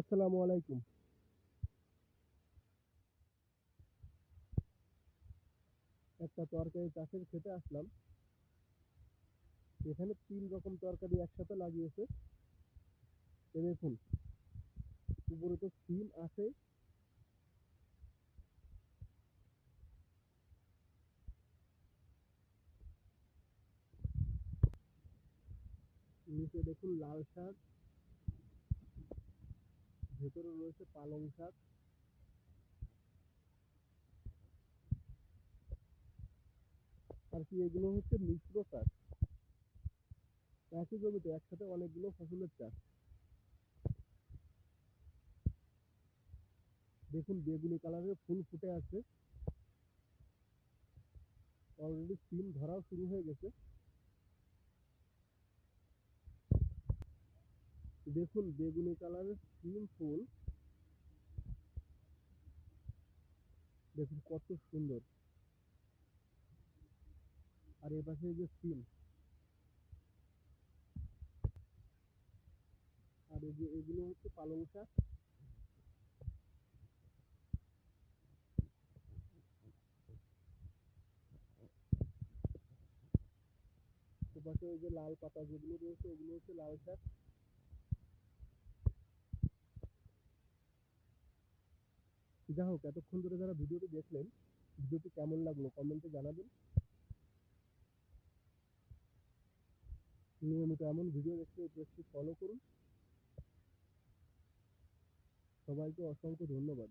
আসসালামু আলাইকুম। একটা তরকারি চাষের খেতে আসলাম। এখানে তিন রকম তরকারি একসাথে লাগিয়েছে। দেখুন উপরে তো সিম আছে। নিচে দেখুন লাল শাক। ভেতরে রয়েছে পালং শাক। আর কি, এগুলো হচ্ছে মিশ্র চাষ একই জমিতে একসাথে অনেকগুলো ফসলের চাষ। দেখুন, বেগুনি কালারের ফুল ফুটে আছে অলরেডি সিম ধরাও শুরু হয়ে গেছে। দেখুন, বেগুনি কালারের সিম ফুল। দেখুন, কত সুন্দর। আর এ পাশে যে সিম। আর এই যে এগুলো হচ্ছে পালং শাক। এপাশে ওই যে লাল পাতা যেগুলো রয়েছে, ওগুলো হচ্ছে লাল শাক। যা হোক, এতক্ষণ ধরে যারা ভিডিওটি দেখলেন, ভিডিওটি কেমন লাগল কমেন্টে জানাবেন। নিয়মিত এমন ভিডিও দেখতে এই ফলো করুন। সবাইকে অসংখ্য ধন্যবাদ।